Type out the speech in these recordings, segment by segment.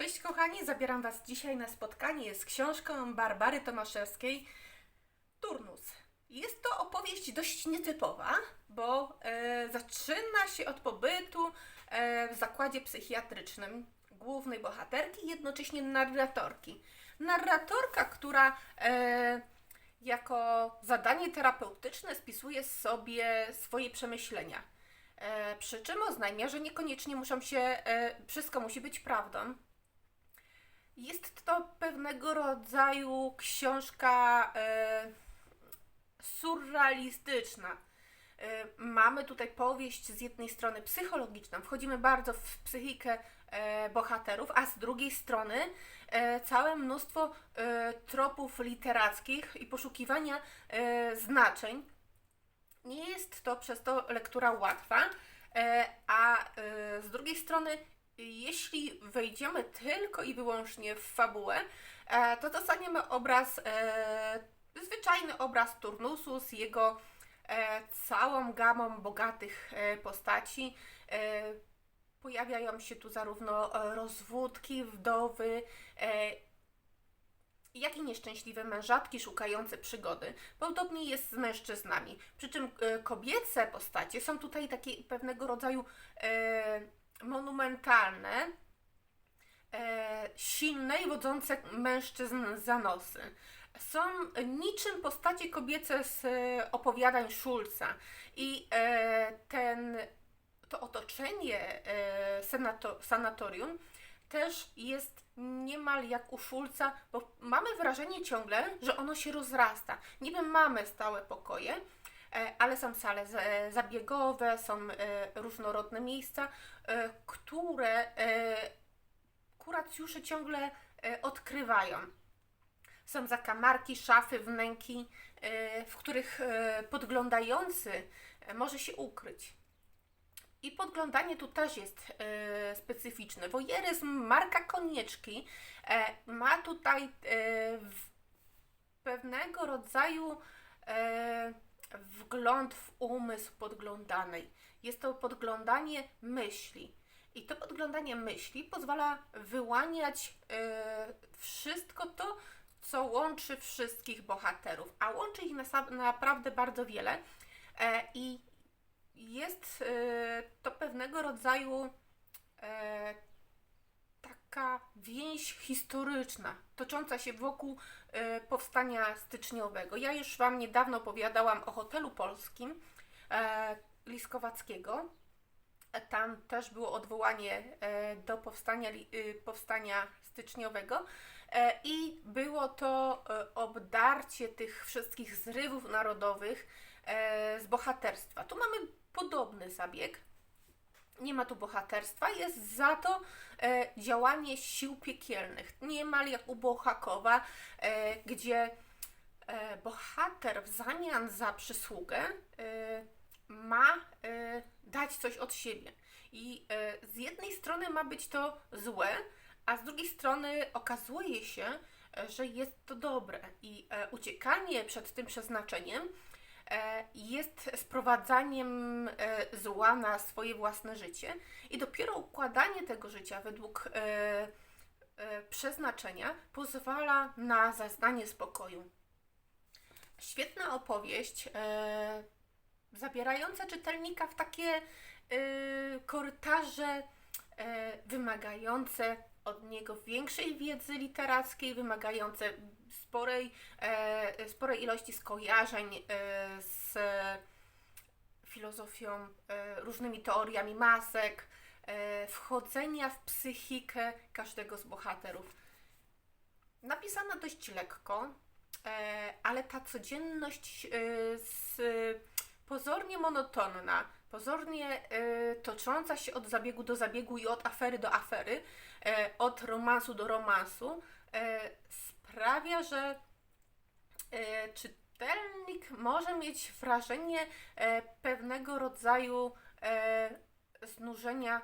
Cześć kochani, zabieram Was dzisiaj na spotkanie z książką Barbary Tomaszewskiej Turnus. Jest to opowieść dość nietypowa, bo e, zaczyna się od pobytu e, w zakładzie psychiatrycznym głównej bohaterki, jednocześnie narratorki. Narratorka, która e, jako zadanie terapeutyczne spisuje sobie swoje przemyślenia. E, przy czym oznajmia, że niekoniecznie muszą się, e, wszystko musi być prawdą. Jest to pewnego rodzaju książka e, surrealistyczna. E, mamy tutaj powieść z jednej strony psychologiczną, wchodzimy bardzo w psychikę e, bohaterów, a z drugiej strony e, całe mnóstwo e, tropów literackich i poszukiwania e, znaczeń. Nie jest to przez to lektura łatwa, e, a e, z drugiej strony jeśli wejdziemy tylko i wyłącznie w fabułę, e, to dostaniemy obraz, e, zwyczajny obraz Turnusu z jego e, całą gamą bogatych postaci. Pojawiają się tu zarówno rozwódki, wdowy, jak i nieszczęśliwe mężatki szukające przygody. Podobnie jest z mężczyznami. Przy czym kobiece postacie są tutaj takie pewnego rodzaju monumentalne, e, silne i wodzące mężczyzn za nosy. Są niczym postacie kobiece z e, opowiadań Schulza i e, ten, to otoczenie senato, sanatorium też jest niemal jak u Schulza, bo mamy wrażenie ciągle, że ono się rozrasta. Niby mamy stałe pokoje, ale są sale za- zabiegowe, są e, różnorodne miejsca, e, które e, kuracjusze ciągle e, odkrywają. Są zakamarki, szafy, wnęki, e, w których e, podglądający e, może się ukryć. I podglądanie tu też jest e, specyficzne. Wojeryzm Marka Konieczki e, ma tutaj e, pewnego rodzaju e, wgląd w umysł podglądanej. Jest to podglądanie myśli. I to podglądanie myśli pozwala wyłaniać e, wszystko to, co łączy wszystkich bohaterów. A łączy ich nasa- naprawdę bardzo wiele. E, I jest e, to pewnego rodzaju taka więź historyczna, tocząca się wokół e, powstania styczniowego. Ja już Wam niedawno opowiadałam o hotelu polskim e, Liskowackiego. E, Tam też było odwołanie e, do powstania, y, powstania styczniowego e, i było to e, obdarcie tych wszystkich zrywów narodowych e, z bohaterstwa. Tu mamy podobny zabieg. Nie ma tu bohaterstwa, jest za to e, działanie sił piekielnych. Niemal jak u Bohakowa, e, gdzie e, bohater w zamian za przysługę e, ma e, dać coś od siebie. I e, z jednej strony ma być to złe, a z drugiej strony okazuje się, e, że jest to dobre. I e, uciekanie przed tym przeznaczeniem jest sprowadzaniem e, zła na swoje własne życie i dopiero układanie tego życia według e, e, przeznaczenia pozwala na zaznanie spokoju. Świetna opowieść, e, zabierająca czytelnika w takie e, korytarze e, wymagające od niego większej wiedzy literackiej, wymagające sporej, e, sporej ilości skojarzeń e, z filozofią, e, różnymi teoriami masek, e, wchodzenia w psychikę każdego z bohaterów. Napisana dość lekko, e, ale ta codzienność e, z, pozornie monotonna, pozornie e, tocząca się od zabiegu do zabiegu i od afery do afery, e, od romansu do romansu, e, sprawia, że czytelnik może mieć wrażenie pewnego rodzaju e, znużenia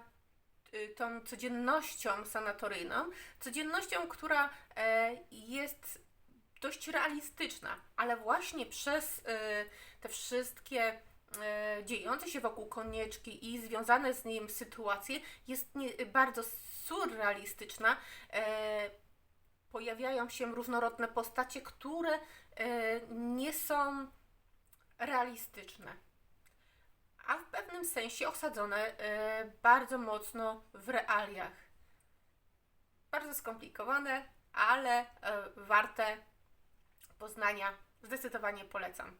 y, tą codziennością sanatoryjną, codziennością, która jest dość realistyczna, ale właśnie przez te wszystkie dziejące się wokół konieczki i związane z nim sytuacje jest nie, bardzo surrealistyczna. E, pojawiają się różnorodne postacie, które e, nie są realistyczne, a w pewnym sensie osadzone e, bardzo mocno w realiach. Bardzo skomplikowane, ale e, warte poznania. Zdecydowanie polecam.